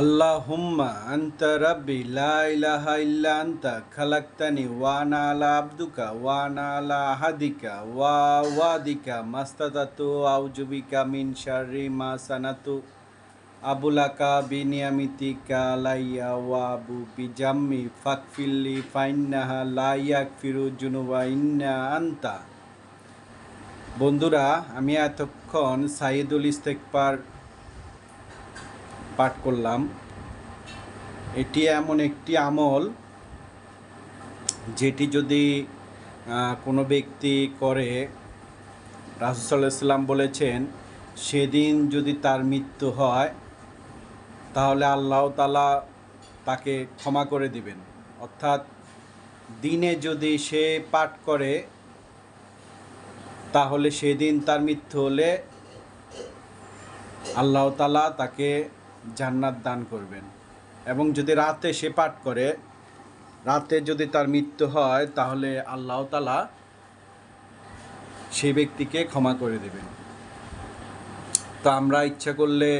আল্লাহুম্মা আনতা রাব্বি লা ইলাহা ইল্লা আনতা, খালাকতানি ওয়া আবদুকা, ওয়া আনা আলা আহাদিকা, ওয়া ওয়াদিকা মাস্তাতাতু মিন শাররি সানাতু, আবুলাকা বিনিয়ামিতিকা লাইয়া ওয়া আবু বিজাম্মি ফাকফিল্লি ফাইন্নাহা লা ইয়াকফিরু জুনুবা ইন্না আনতা। বন্ধুরা, আমি এতক্ষণ সাইদুল ইস্তেকবার পাঠ করলাম। এটি এমন একটি আমল যেটি যদি কোনো ব্যক্তি করে রাসুসাল্লাম বলেছেন, সেদিন যদি তার মৃত্যু হয়, তাহলে আল্লাহ তালা তাকে ক্ষমা করে দিবেন। অর্থাৎ, দিনে যদি সে পাঠ করে, তাহলে সেদিন তার মৃত্যু হলে আল্লাহ তালা তাকে জান্নাত দান করবেন। এবং যদি রাতে সে পাঠ করে, রাতে যদি তার মৃত্যু হয়, তাহলে আল্লাহ তালা সেই ব্যক্তিকে ক্ষমা করে দেবেন। তো আমরা ইচ্ছা করলে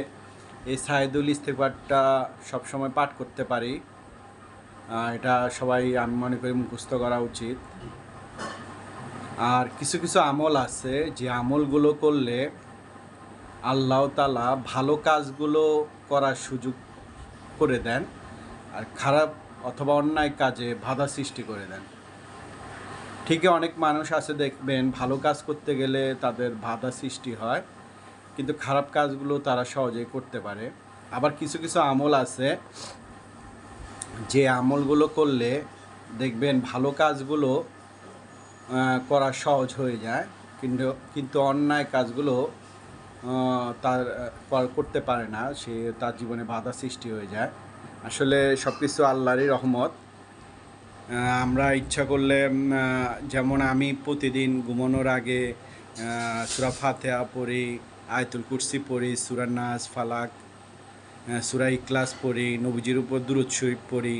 এই সাইদুল ইস্তেফারটা সবসময় পাঠ করতে পারি। এটা সবাই আমি মনে করি মুখস্থ করা উচিত। আর কিছু কিছু আমল আছে, যে আমলগুলো করলে আল্লাহ তালা ভালো কাজগুলো করার সুযোগ করে দেন আর খারাপ অথবা অন্যায় কাজে বাধা সৃষ্টি করে দেন। ঠিকই অনেক মানুষ আছে দেখবেন ভালো কাজ করতে গেলে তাদের বাধা সৃষ্টি হয়, কিন্তু খারাপ কাজগুলো তারা সহজেই করতে পারে। আবার কিছু কিছু আমল আছে, যে আমলগুলো করলে দেখবেন ভালো কাজগুলো করা সহজ হয়ে যায়, কিন্তু কিন্তু অন্যায় কাজগুলো তার করতে পারে না। সে তার জীবনে বাধা সৃষ্টি হয়ে যায়। আসলে সব কিছু আল্লাহরই রহমত। আমরা ইচ্ছা করলে যেমন আমি প্রতিদিন ঘুমানোর আগে সুরা ফাতেহা পড়ি, আয়তুল কুরসি পড়ি, সুরা নাজ ফালাক সুরা ইকলাস পড়ি, নবীজির উপর দুরুদ শরীফ পড়ি,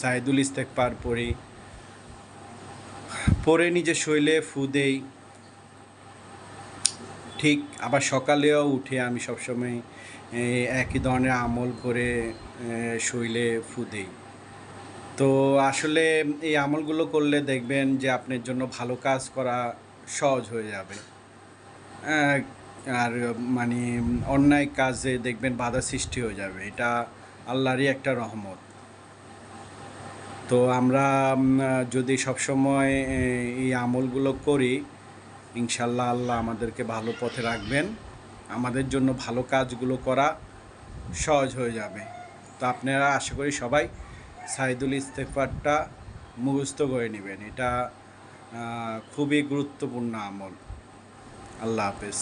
সাইদুল ইস্তেকবার পড়ি। পরে নিজে শৈলে ফু দেই। ঠিক আবার সকালেও উঠে আমি সবসময় একই ধরনের আমল করে শৈলে ফু তো আসলে এই আমলগুলো করলে দেখবেন যে আপনার জন্য ভালো কাজ করা সহজ হয়ে যাবে। আর মানে অন্যায় কাজে দেখবেন বাধা সৃষ্টি হয়ে যাবে। এটা আল্লাহরই একটা রহমত। তো আমরা যদি সবসময় এই আমলগুলো করি ইনশাল্লাহ আল্লাহ আমাদেরকে ভালো পথে রাখবেন। আমাদের জন্য ভালো কাজগুলো করা সহজ হয়ে যাবে। তো আপনারা আশা করি সবাই সাইদুল ইস্তেফারটা মুখস্থ করে নেবেন। এটা খুবই গুরুত্বপূর্ণ আমল। আল্লাহ হাফেজ।